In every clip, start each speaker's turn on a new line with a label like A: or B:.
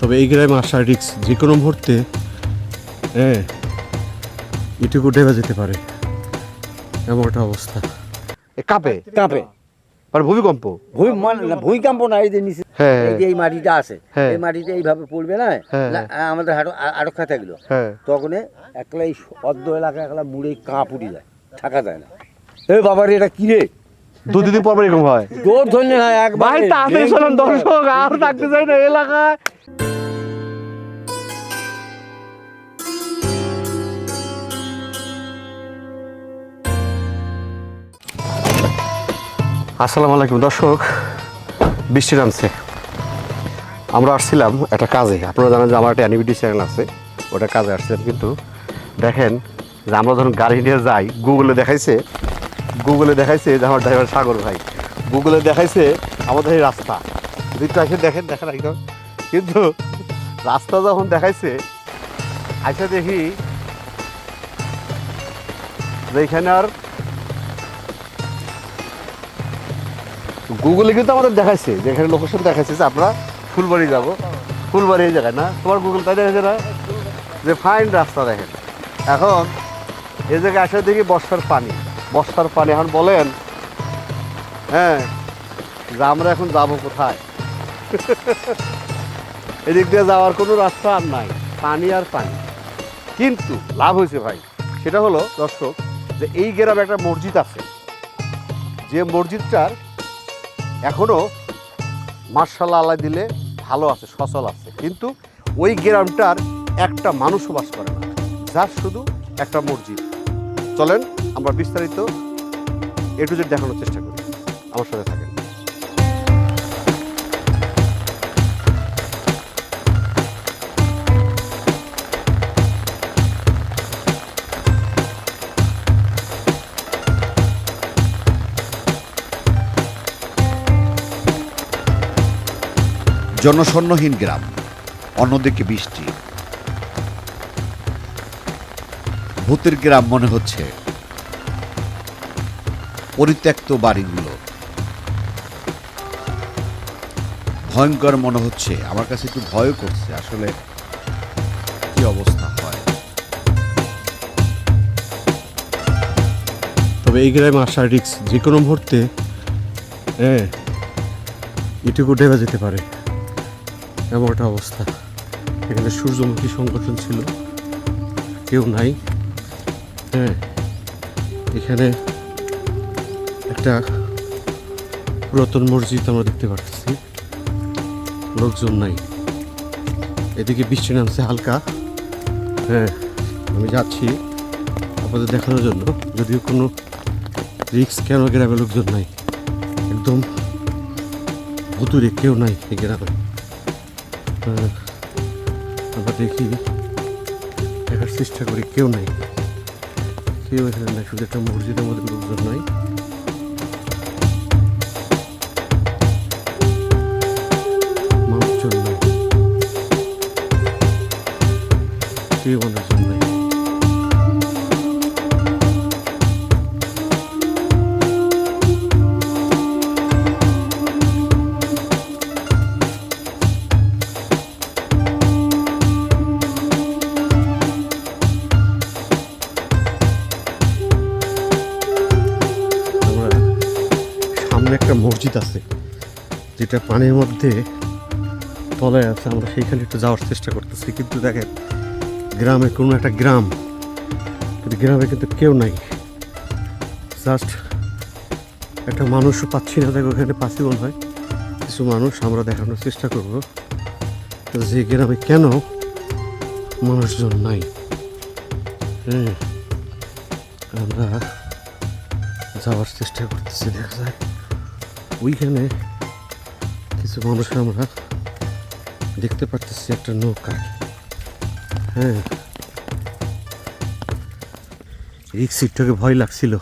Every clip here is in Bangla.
A: তবে এই গ্রামে আসার রিক্স যে কোনো মুহূর্তে হ্যাঁ এটুকু ডেবে যেতে পারে। এমন একটা অবস্থা।
B: এ কাঁপে?
C: কাঁপে।
B: মানে ভূমিকম্প?
C: ভূমি মানে ভূমিকম্প না এই যে নিচে
B: হ্যাঁ।
C: এই যে এই মাটিটা আছে
B: হ্যাঁ।
C: এই মাটিতে এইভাবে পড়বে না?
B: হ্যাঁ,
C: আমাদের হাটো আরও খাতা গেলো
B: হ্যাঁ।
C: তখন একলা এই অর্ধ এলাকা একলা মুড়ে কাঁপ উঠে যায় থাকা যায় না। এই বাবার এটা কি রে?
B: দু দিন পর এরকম হয়।
C: তোর ধন্য না একবার
B: ভাই তাড়াতাড়ি শোনেন দর্শক আর থাকতে চাই না এলাকায়। আসসালামু আলাইকুম দর্শক। বৃষ্টি নামছে। আমরা আসছিলাম একটা কাজে। আপনারা জানেন যে আমার একটা অ্যানিভিটি চ্যানেল আছে। ওটা কাজে আসছিলাম কিন্তু দেখেন যে আমরা যখন গাড়ি নিয়ে যাই গুগলে দেখাইছে গুগলে দেখাইছে যে আমার ড্রাইভার সাগর ভাই। গুগলে দেখাইছে আমাদের এই রাস্তা। একটু এসে দেখেন দেখেন একদম। কিন্তু রাস্তা যখন দেখাইছে, আইসা দেখি যে এখানে আর গুগলে কিন্তু আমাদের দেখাইছে যে এখানে লোকেশন দেখাইছে যে আমরা ফুলবাড়ি যাব। ফুলবাড়ি এই জায়গায় না? তোমার গুগল তাই দেখাচ্ছে না? যে ফাইন রাস্তা দেখেন। এখন এই জায়গায় আসে দেখি বর্ষার পানি। বর্ষার পানি এখন বলেন? হ্যাঁ যে আমরা এখন যাব কোথায়? এদিক দিয়ে যাওয়ার কোনো রাস্তা আর নাই, পানি আর পানি। কিন্তু লাভ হয়েছে ভাই, সেটা হলো দর্শক, যে এই গ্রামে একটা মসজিদ আছে। যে মসজিদটার এখনও মার্শাল্লাহ আল্লাহ দিলে ভালো আছে, সচল আছে। কিন্তু ওই গ্রামটার একটা মানুষও বাস করে না, যার শুধু একটা মসজিদ। চলেন আমরা বিস্তারিত এ টু জেড দেখানোর চেষ্টা করি। আমার সাথে থাকেন।
D: জনশূন্যহীন গ্রাম, অন্যদিকে বৃষ্টি। ভূতের গ্রাম মনে হচ্ছে পরিত্যক্ত বাড়িগুলো। ভয়ঙ্কর মনে হচ্ছে। আমার কাছে একটু ভয় করছে। আসলে কি অবস্থা হয়?
A: তবে এই গ্রামে আসার রিক্স যে কোনো মুহূর্তে হ্যাঁ এটুকু ডেবে যেতে পারে। এমন একটা অবস্থা। এখানে সূর্যমুখী সংগঠন ছিল। কেউ নাই। হ্যাঁ এখানে একটা পুরাতন মসজিদ আমরা দেখতে পাচ্ছি লোকজন নাই। এদিকে বৃষ্টি নামছে হালকা। হ্যাঁ আমি যাচ্ছি আপনাদের দেখানোর জন্য। যদিও কোনো রিক্স কেন গ্রামে লোকজন নাই। একদম ভুতুরে কেউ নাই এই গ্রামে। আমরা দেখি, দেখার চেষ্টা করি, কেউ নাই। কেউ এখানে নাই, শুধু একটা মসজিদের মধ্যে লোকজন নাই। মসজিদ আছে, যেটা পানির মধ্যে তলায় আছে, আমরা সেইখানে একটু যাওয়ার চেষ্টা করতেছি। কিন্তু দেখেন, গ্রামে কোনো একটা গ্রাম, কিন্তু গ্রামে কিন্তু কেউ নাই। জাস্ট একটা মানুষও পাচ্ছি না, দেখো ওখানে মনে হয়। কিছু মানুষ আমরা দেখানোর চেষ্টা করব। যে গ্রামে কেন মানুষজন নাই? হ্যাঁ আমরা যাওয়ার চেষ্টা করতেছি, দেখা যায় ওইখানে কিছু মানুষ আমরা দেখতে পারতেছি একটা নৌকা। হ্যাঁ। রিক্স একটুকে ভয় লাগছিল,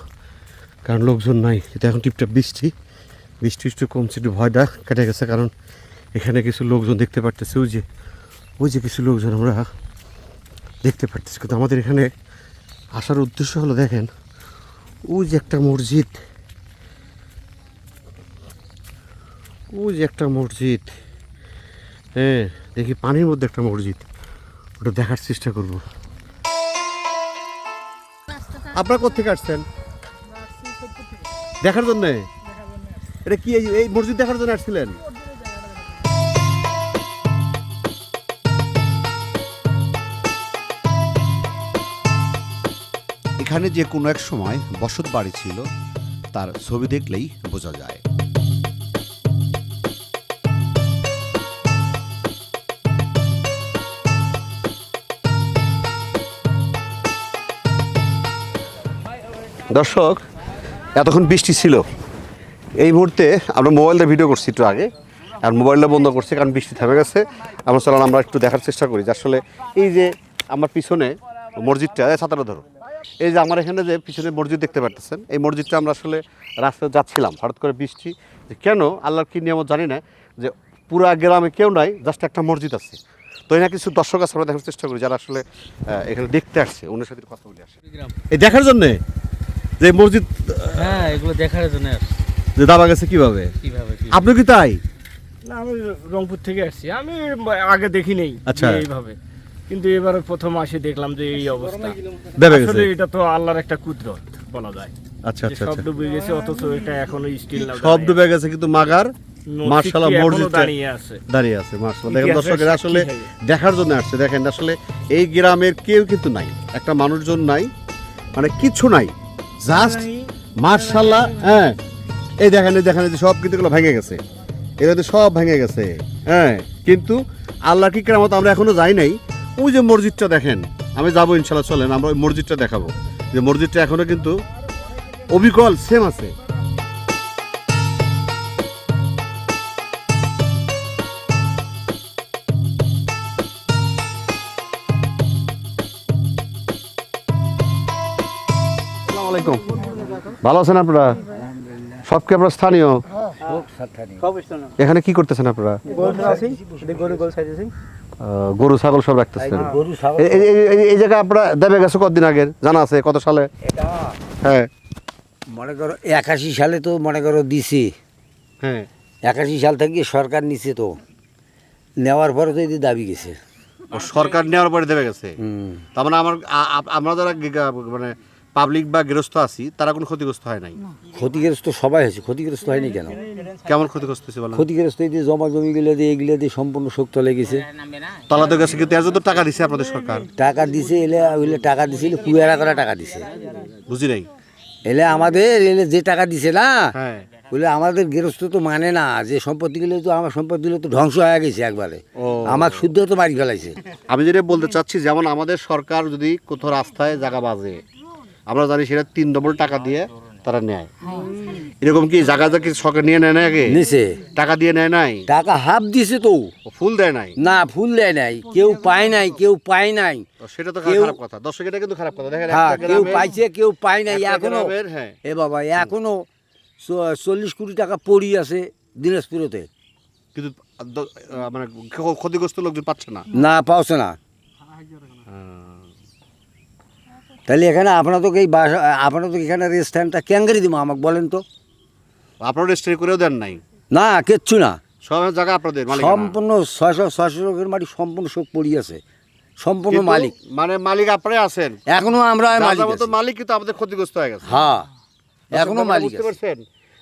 A: কারণ লোকজন নাই। এটা এখন টিপটাপ বৃষ্টি। বৃষ্টি একটু কমছে, একটু ভয়টা কেটে গেছে, কারণ এখানে কিছু লোকজন দেখতে পারতেছে। ওই যে ওই যে কিছু লোকজন আমরা দেখতে পারতেছি। কিন্তু আমাদের এখানে আসার উদ্দেশ্য হলো, দেখেন, ওই যে একটা মসজিদ। ওই যে একটা মসজিদ। হ্যাঁ
B: দেখি পানির মধ্যে একটা মসজিদ। ওটা দেখার চেষ্টা করব। আপনারা কোথেকে আসছেন? দেখার জন্যে? এটা কি এই- মসজিদ দেখার জন্য আসছিলেন?
E: এখানে যে কোনো এক সময় বসত বাড়ি ছিল, তার ছবি দেখলেই বোঝা যায়।
F: দর্শক, এতক্ষণ বৃষ্টি ছিল। এই মুহূর্তে আমরা মোবাইলটা ভিডিও করছি একটু আগে, আর মোবাইলটা বন্ধ করছি কারণ বৃষ্টি থেমে গেছে। আমরা চলাম আমরা একটু দেখার চেষ্টা করি যে আসলে এই যে আমার পিছনে মসজিদটা ছাতাটা ধরো। এই যে আমার এখানে যে পিছনে মসজিদ দেখতে পারতেছেন, এই মসজিদটা আমরা আসলে রাস্তায় যাচ্ছিলাম, হঠাৎ করে বৃষ্টি। যে কেন? আল্লাহর কি নিয়ম জানি না, যে পুরা গ্রামে কেউ নাই জাস্ট একটা মসজিদ আছে। তো এখানে কিছু দর্শক আছে, আমরা দেখার চেষ্টা করি যারা আসলে এখানে দেখতে আসছে ওনার সাথে কথা বলে আসে
B: এই দেখার জন্যে? যে মসজিদ
G: হ্যাঁ এগুলো দেখার জন্য
B: যে দাবা গেছে কীভাবে?
G: কীভাবে কি
B: আপনি কি তাই?
H: না আমি রংপুর থেকে আসছি। আমি আগে দেখি নেই
B: আচ্ছা।
H: এইভাবে। কিন্তু এবার প্রথম আসে দেখলাম যে এই অবস্থা। আসলে এটা তো আল্লাহর একটা কুদরত বলা যায়।
B: আচ্ছা আচ্ছা
H: সব
B: আচ্ছা।
H: ডুবে গেছে অথচ এটা এখনও স্টিল
B: সব ডুবে গেছে কিন্তু মাগার মার্শাল্লাহ মসজিদটা
H: দাঁড়িয়ে আছে?
B: দাঁড়িয়ে আছে মার্শাল্লাহ দেখেন দর্শকেরা আসলে দেখার জন্য আসছে। দেখেন আসলে এই গ্রামের কেউ কিন্তু নাই। একটা মানুষজন নাই মানে কিছু নাই। জাস্ট মার্শাল্লাহ হ্যাঁ। এই দেখেন এই দেখেন সব কিন্তু এগুলো ভেঙে গেছে। এগুলো তো সব ভেঙে গেছে। হ্যাঁ কিন্তু আল্লাহ কি কেরামত, আমরা এখনও যাই নাই। ওই যে মসজিদটা দেখেন, আমি যাব ইনশাল্লাহ চলেন, আমরা ওই মসজিদটা দেখাবো। যে মসজিদটা এখনও কিন্তু অবিকল সেম আছে।
F: আলাইকুম। ভালো আছেন আপনারা? সব কি আপনারা স্থানীয়? এখানে কি করতেছেন আপনারা? গরু ছাগল সব রাখতেছেন। এই- জায়গায় আপনারা দেবে গেছে কতদিন আগের জানা আছে কত সালে? হ্যাঁ।
C: মনে করো একাশি সালে তো মনে করো দিছে।
B: হ্যাঁ।
C: একাশি সাল থেকে সরকার নিছে তো। নেওয়ার পরে তো এদের দাবি গেছে।
B: সরকার নেওয়ার পরে দেবে গেছে?
C: হুম।
B: তার মানে আমার আমরা যারা মানে পাবলিক বা গৃহস্থ আছি তারা কোনো ক্ষতিগ্রস্ত হয় নাই।
C: ক্ষতিগ্রস্ত সবাই হয়েছে ক্ষতিগ্রস্ত হয়নি কেন?
B: কেমন ক্ষতিগ্রস্ত হয়েছে বলেন?
C: ক্ষতিগ্রস্ত এই যে জমা জমিগুলো দিয়ে এগুলো দিয়ে সম্পূর্ণ শোক তলে গেছে।
B: তলাতে গেছে কিন্তু এর জন্য টাকা দিছে আপনাদের সরকার?
C: টাকা দিছে এলে ওইলে টাকা দিছে এলে কুয়ারা করা টাকা দিছে।
B: বুঝি নাই।
C: এলে আমাদের এলে যে টাকা দিছে না
B: হ্যাঁ।
C: বলে আমাদের গৃহস্থ তো মানে না যে সম্পত্তিগুলো তো আমার সম্পত্তিগুলো তো ধ্বংস হয়ে গেছে একবারে। আমার শুদ্ধ তো মারি ফেলাইছে।
B: আমি যেটা বলতে চাচ্ছি যেমন আমাদের সরকার যদি কোথাও রাস্তায় জায়গা বাজে আমরা জানি সেটা তিন ডবল টাকা দিয়ে তারা নেয়। এরকম কি জায়গা কি সরকার নিয়ে নেয় না আগে
C: নিছে।
B: টাকা দিয়ে নেয় নাই?
C: টাকা হাফ দিছে তো।
B: ফুল দেয় নাই?
C: না ফুল দেয় নাই। কেউ পায় নাই কেউ পায় নাই।
B: তো সেটা তো খারাপ কথা। দর্শক এটা কিন্তু খারাপ কথা। দেখেন
C: হ্যাঁ কেউ পাইছে কেউ পায় নাই
B: এখনও। হ্যাঁ।
C: এ বাবা এখনও চল্লিশ কোটি টাকা পড়ি আছে দিনাজপুরতে।
B: কিন্তু মানে ক্ষতিগ্রস্ত লোকজন পাচ্ছে না?
C: না পাওছে না। তাহলে এখানে আপনার তো এই বাসা আপনার তো এখানে রেস্টুরেন্টটা ক্যাঙ্গারি দিব আমাকে বলেন তো?
B: আপনারা রেজিস্ট্রি করেও দেন নাই?
C: না কিচ্ছু না।
B: সব জায়গা আপনাদের
C: সম্পূর্ণ ছয়শো ছয়শো লোকের মাটি সম্পূর্ণ শোক সম্পূর্ণ মালিক।
B: মানে মালিক আপনারাই আছেন।
C: এখনও আমরা মালিক
B: মালিক কিন্তু আমাদের ক্ষতিগ্রস্ত হয়ে গেছে।
C: হ্যাঁ
B: এখনও
C: মালিক
B: বুঝতে পারছেন?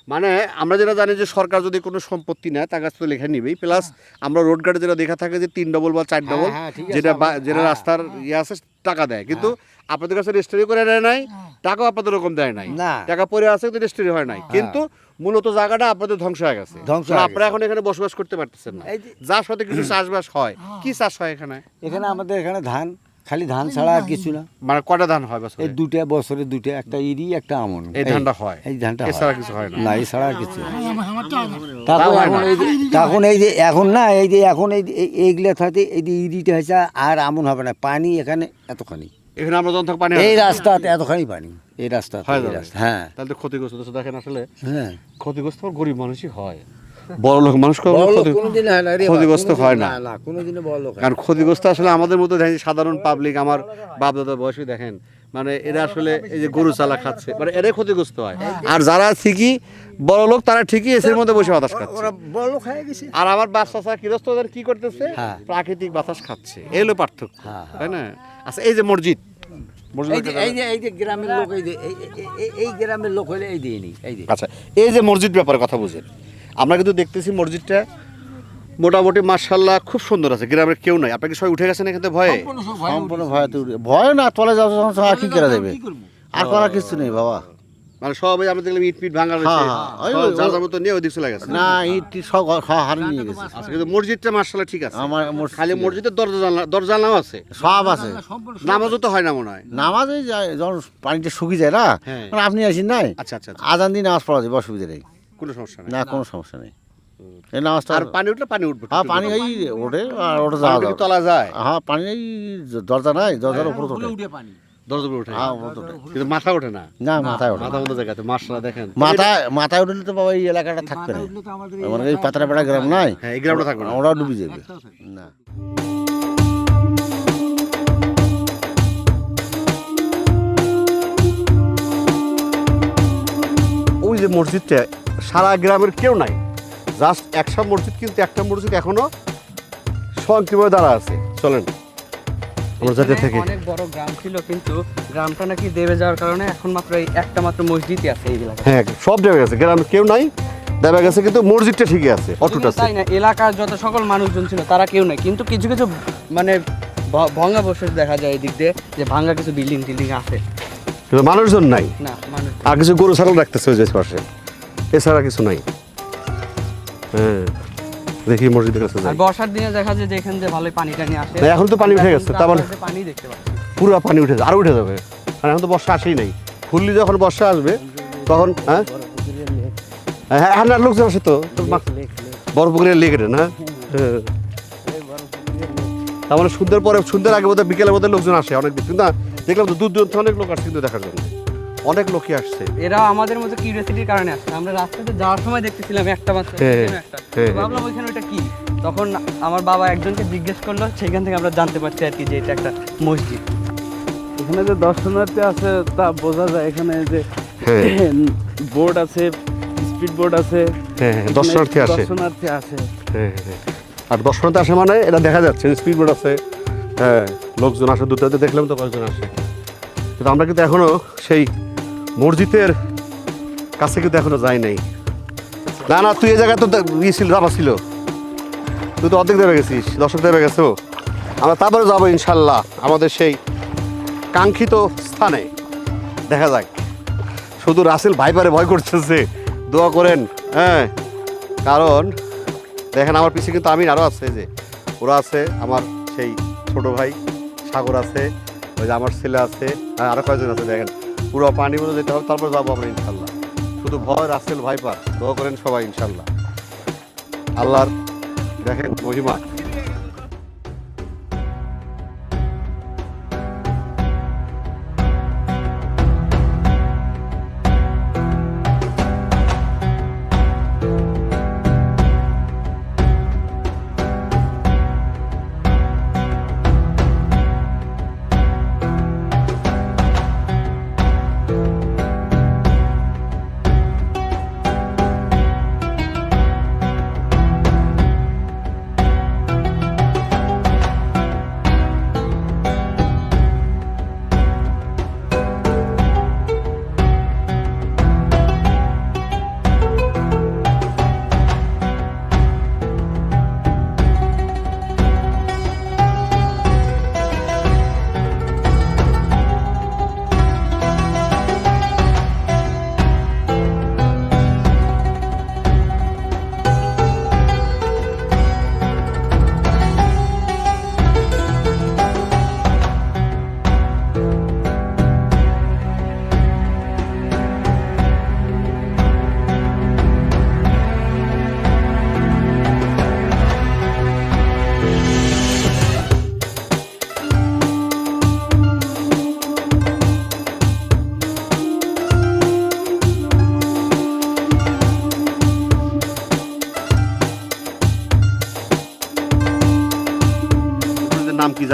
B: মানে আমরা যেটা জানি যে সরকার যদি কোনো সম্পত্তি নেয় তার কাছ থেকে লেখা নিবেই প্লাস আমরা রোড গার্ডে যেটা দেখা থাকে যে তিন ডবল বা চার ডবল
C: হ্যাঁ, আছে,
B: যেটা যেটা
C: হ্যাঁ।
B: রাস্তার ইয়ে আছে টাকা দেয়। কিন্তু আপনাদের কাছে রেজিস্ট্রি করে দেয় নাই টাকাও আপনাদের ওরকম দেয় নাই।
C: না।
B: টাকা পরে আছে কিন্তু রেজিস্ট্রি হয় নাই। কিন্তু মূলত জায়গাটা আপনাদের ধ্বংস হয়ে গেছে।
C: হয়ে
B: আপনারা এখন এখানে বসবাস করতে পারতেছেন না। যার সাথে কিছু চাষবাস হয় কি চাষ হয় এখানে?
C: এখানে আমাদের এখানে ধান খালি ধান ছাড়া আর কিছু না।
B: মানে কটা ধান হয় বছরে?
C: এই দুটা বছরে দুটা একটা ইরি একটা আমন।
B: এই ধানটা হয়?
C: এই ধানটা হয়।
B: এছাড়া কিছু হয় না।
C: না এছাড়া কিছু তখন এখন এই যে তখন এই যে এখন না এই যে এখন এই এইগুলা থাকে এই যে ইরিটা হয়েছে আর আমন হবে না। পানি এখানে এতখানি।
B: এখানে আমরা যখন পানি
C: এই। রাস্তাতে এতখানি পানি। এই রাস্তা
B: হয়
C: এই
B: যাবে।
C: রাস্তা হ্যাঁ।
B: তাহলে ক্ষতিগ্রস্ত। তো দেখেন আসলে
C: হ্যাঁ।
B: ক্ষতিগ্রস্ত গরিব মানুষই হয়। বড় লোক মানুষ
C: হয়
B: ক্ষতিগ্রস্ত হয় না।
C: হয়।
B: কারণ ক্ষতিগ্রস্ত আসলে আমাদের মতো দেখেন সাধারণ পাবলিক আমার বাপ দাদার বয়সে দেখেন মানে এরা আসলে এই যে গরু চালা খাচ্ছে মানে এরাই ক্ষতিগ্রস্ত হয়। আর যারা ঠিকই বড় লোক তারা ঠিকই এসির মধ্যে বসে বাতাস খাচ্ছে।
C: হয়ে
B: আর আমার বাচ্চা চা গৃহস্থ ওদের কি করতেছে?
C: হ্যাঁ।
B: প্রাকৃতিক বাতাস খাচ্ছে। এই হলো পার্থক্য
C: হ্যাঁ,
B: তাই না? আচ্ছা এই যে মসজিদ।
C: এই গ্রামের লোক এই যে এই- এই- এই- এই গ্রামের লোক হলে এই দিয়ে নি এই যে
B: আচ্ছা এই যে মসজিদ ব্যাপারে কথা বুঝেন আমরা কিন্তু দেখতেছি মসজিদটা মোটামুটি মার্শাল্লাহ খুব সুন্দর আছে গ্রামের কেউ নাই। আপনাকে সবাই উঠে গেছেন এখান থেকে ভয়ে?
I: সম্পূর্ণ ভয় ভয় না তলে যাওয়া আর কি করা যাবে? আর করার কিছু নেই বাবা।
B: মানে সবাই আমরা দেখলাম ইট পিট ভাঙা রয়েছে
I: হ্যাঁ, হ্যাঁ,
B: যার যার মতো নিয়ে ওই দিক চলে গেছে।
I: না ইট টিট সব ঘর- হারিয়ে নিয়ে গেছে।
B: আচ্ছা কিন্তু মসজিদটা মার্শাল্লাহ ঠিক আছে।
I: আমার
B: খালি মসজিদের দরজা জানলা দরজা জানলাও আছে।
I: সব আছে।
B: নামাজও তো হয় না মনে হয়।
I: নামাজে যায় যখন পানিটা শুকিয়ে যায় না
B: হ্যাঁ।
I: মানে আপনি আসেন নাই
B: আচ্ছা আচ্ছা আচ্ছা।
I: আজান দিয়ে নামাজ পড়া যাবে অসুবিধা নেই।
B: কোনো সমস্যা নেই।
I: না কোনো সমস্যা নেই। এই নামাজটা
B: আর পানি উঠলে পানি উঠবে
I: হ্যাঁ পানি এই ওঠে আর ওটা যাওয়া যাবে।
B: তলা যায়?
I: হ্যাঁ পানি এই দরজা নাই দরজার উপরে ওঠে।
B: দরজা উপরে ওঠে
I: হ্যাঁ ওঠে।
B: কিন্তু মাথা ওঠে না?
I: না মাথায় ওঠে
B: মাথা মতো জায়গাতে মার্শাল্লাহ দেখেন।
I: মাথায় মাথায় উঠলে তো বাবা এই এলাকাটা থাকবে না। মানে এই পাতরা বেড়া গ্রাম নাই।
B: হ্যাঁ এই গ্রামটা থাকবে না।
I: ওরাও ডুবে যাবে। না।
B: ওই যে মসজিদটা সারা গ্রামের কেউ নাই। জাস্ট একশো মসজিদ কিন্তু একটা মসজিদ এখনও সংকীর্ণ দ্বারা আছে। চলেন আমরা যাতে থেকে।
G: অনেক বড় গ্রাম ছিল কিন্তু গ্রামটা নাকি দেবে যাওয়ার কারণে এখন মাত্র এই একটা মাত্র মসজিদই আছে এই এলাকায়।
B: হ্যাঁ সব দেবে গেছে। গ্রামে কেউ নাই দেবে গেছে কিন্তু মসজিদটা ঠিকই আছে অটুট আছে
G: তাই না এলাকার যত সকল মানুষজন ছিল তারা কেউ নেই। কিন্তু কিছু কিছু মানে ভ- ভঙ্গা বসে দেখা যায় এদিক দিয়ে যে ভাঙ্গা কিছু বিল্ডিং টিল্ডিং আছে
B: মানুষজন নাই।
G: না মানুষ
B: আর কিছু গরু ছাগল রাখতেছে ওই পাশে। এছাড়া কিছু নাই। হ্যাঁ দেখি মসজিদের কাছে
G: আর
B: যাই
G: বর্ষার দিনে দেখা যায় যে এখান দিয়ে ভালোই পানি টানি আসে।
B: না, এখন তো পানি উঠে গেছে, তার মানে-
G: পানি দেখতে পাচ্ছি।
B: পুরো পানি উঠে যাবে আরও উঠে যাবে। আর এখন তো বর্ষা আসেই নাই। ফুললি যখন বর্ষা আসবে তখন হ্যাঁ? হ্যাঁ হ্যাঁ না লোকজন আসে তো বড় পুকুরের লেগে না? হ্যাঁ। তার মানে সন্ধ্যের পরে সন্ধ্যের আগে বোধহয় বিকেলের মধ্যে লোকজন আসে অনেক কিন্তু না দেখলাম তো দূর দূর অনেক লোক আসছে কিন্তু দেখার জন্য। অনেক লোকই আসছে।
G: এরা আমাদের মতো কিউরিয়াসিটির কারণে আসছে। আমরা রাস্তাতে যাওয়ার সময় দেখতেছিলাম একটা মাত্র
B: হ্যাঁ। হ্যাঁ,
G: ভাবলাম ওইখানে ওইটা কি? তখন আমার বাবা একজনকে জিজ্ঞেস করল সেখান থেকে আমরা জানতে পারছি আর কি যে এটা একটা মসজিদ।
H: এখানে যে দর্শনার্থী আছে তা বোঝা যায় এখানে যে
B: হ্যাঁ।
H: বোর্ড আছে স্পিড বোর্ড আছে
B: দর্শনার্থী আছে।
H: দর্শনার্থী আছে।
B: আর দর্শনার্থী আসে মানে এটা দেখা যাচ্ছে স্পিড বোর্ড আছে। হ্যাঁ লোকজন আসে দুটাতে দেখলাম তো কয়েকজন আসে। কিন্তু আমরা কিন্তু এখনও সেই মসজিদের কাছে কিন্তু এখনও যায় নাই। না না, তুই এই জায়গায় তো ইয়ে ছিল ছিল। তুই তো অর্ধেক দেবে গেছিস দর্শক দেবে গেছো। আমরা তারপরে যাব ইনশাল্লাহ আমাদের সেই কাঙ্ক্ষিত স্থানে। দেখা যাক। শুধু রাসেল ভাইপারে ভয় করতেছে, দোয়া করেন হ্যাঁ। কারণ, দেখেন আমার পিছিয়ে কিন্তু আমিন আরও আছে যে ওরা আছে, আমার সেই ছোট ভাই সাগর আছে, ওই যে আমার ছেলে আছে, আর আরও কয়েকজন আছে, দেখেন। পুরো পানি মতো যেতে হবে, তারপর যাব আমরা ইনশাল্লাহ। শুধু ভয়, রাসেল ভাইপার, দোয়া করেন সবাই ইনশাল্লাহ। আল্লাহর দেখেন মহিমা।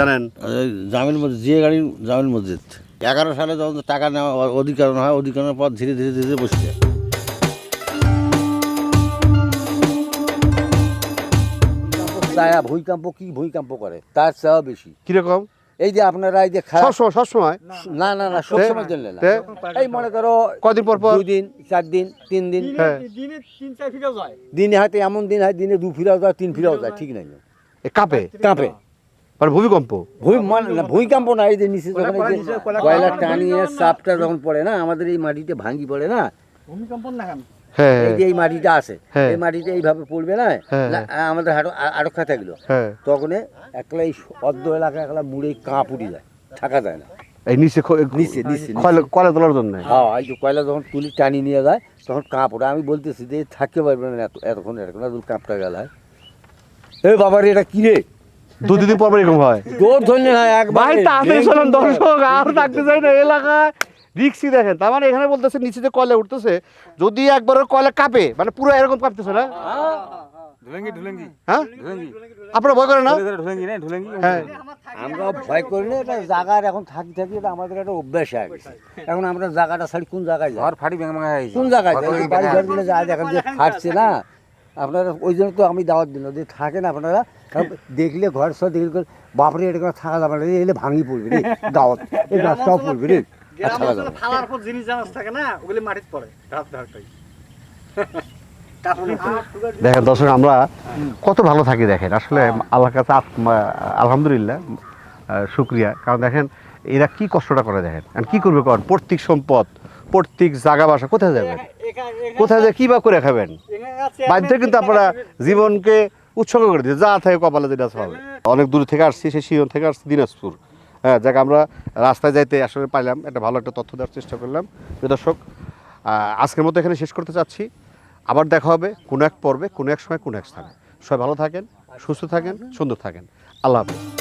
B: জানেন?
I: জামিল মসজিদ জিয়া গাড়ি জামিল মসজিদ। এগারো সালে যখন টাকা নেওয়া অধিকারণ হয় অধিকারণের পর ধীরে ধীরে ধীরে বসে যায়।
C: ছায়া ভূমিকম্প কি ভূমিকম্প করে? তার চেয়েও বেশি।
B: কীরকম?
C: এই যে আপনারা এই যে খারাপ
B: সবসময় সবসময়?
C: না না না সবসময় জন্য না এই মনে করো
B: কদিন পর পর?
C: দুই দিন চার দিন তিন দিন।
B: হ্যাঁ।
H: দিনে তিন চার যায়।
C: দিনে হয়তো এমন দিন হয় দিনে দু ফিরাও যায় তিন ফিরাও যায় ঠিক নাই।
B: কাঁপে?
C: কাঁপে।
B: মানে ভূমিকম্প
C: ভূমিকম্প না এই যে নিচে যখন এই যে কয়লা টানিয়ে চাপটা যখন পড়ে না আমাদের এই মাটিতে ভাঙ্গি পড়ে না।
H: ভূমিকম্প না কেন?
B: হ্যাঁ।
C: এই যে এই মাটিটা আছে
B: হ্যাঁ।
C: এই মাটিতে এইভাবে পড়বে না
B: হ্যাঁ।
C: আমাদের আটকা থাকল।
B: হ্যাঁ।
C: তখন একলা এই অর্ধ এলাকা একলা মুড়ে কাঁপ উঠে যায় থাকা যায় না।
B: এই নিচে
C: নিচে, নিচে,
B: কয়লা- তোলার জন্য?
C: হ্যাঁ এই যে কয়লা যখন তুলি টানি নিয়ে যায় তখন কাঁপ ওঠে আমি বলতেছি যে থাকতে পারবে না এত এতক্ষণ এতক্ষণ এত কাঁপটা গেল এ বাবার এটা কি রে?
B: দু দিন পর পর এরকম হয়।
C: তোর ধন্য না একবার।
B: ভাই তাড়াতাড়ি চলেন দর্শক আর থাকতে চাই না এলাকায় রিক্সি দেখেন। তার মানে এখানে বলতেছে নিচে যে কয়লা উঠতেছে যদি একবার কয়লা কাঁপে মানে পুরো এরকম কাঁপতেছে না? হ্যাঁ? আপনারা ভয় করেন না? হ্যাঁ।
C: আমরা ভয় করি না এটা জায়গার এখন থাকি থাকি এটা আমাদের একটা অভ্যাস হয়ে গেছে। এখন আমরা জায়গাটা ছাড়ি কোন জায়গায় কোন জায়গায় বাড়ি ঘর যায় দেখেন যে ফাটছে না। আপনারা ওই জন্য তো আমি দাওয়াত দিলাম যে থাকেন আপনারা দেখলে ঘর সব দেখলে বাপরে এটা করে থাকা যাবে না এলে ভাঙি পড়বে রে দাওয়াত এই গাছটাও পড়বে রে।
H: ফালার পর জিনিস জানাস থাকে না ওগুলি মাটিতে পড়ে ধাপ ধাপটাই
B: দেখেন দর্শক আমরা কত ভালো থাকি দেখেন। আসলে আল্লাহর কাছে আলহামদুলিল্লাহ শুক্রিয়া। কারণ দেখেন এরা কি কষ্টটা করে দেখেন? আর কি করবে কর প্রত্যেক সম্পদ প্রত্যেক জায়গা বাসা কোথায় যাবেন? কোথায় যায় কি বা করে খাবেন? বাধ্য কিন্তু আপনারা জীবনকে উৎসর্গ করে দিয়েছে। যা থাকে কপালে যেটা হবে অনেক দূর থেকে আসছি সে শিয়ন থেকে আসছি, দিনাজপুর। হ্যাঁ যাকে, আমরা রাস্তায় যাইতে আসলে পাইলাম। একটা ভালো একটা তথ্য দেওয়ার চেষ্টা করলাম। দর্শক আজকের মতো এখানে শেষ করতে চাচ্ছি। আবার দেখা হবে কোনো এক পর্বে, কোনো এক সময়, কোনো এক স্থানে। সবাই ভালো থাকেন, সুস্থ থাকেন, সুন্দর থাকেন। আল্লাহ হাফেজ।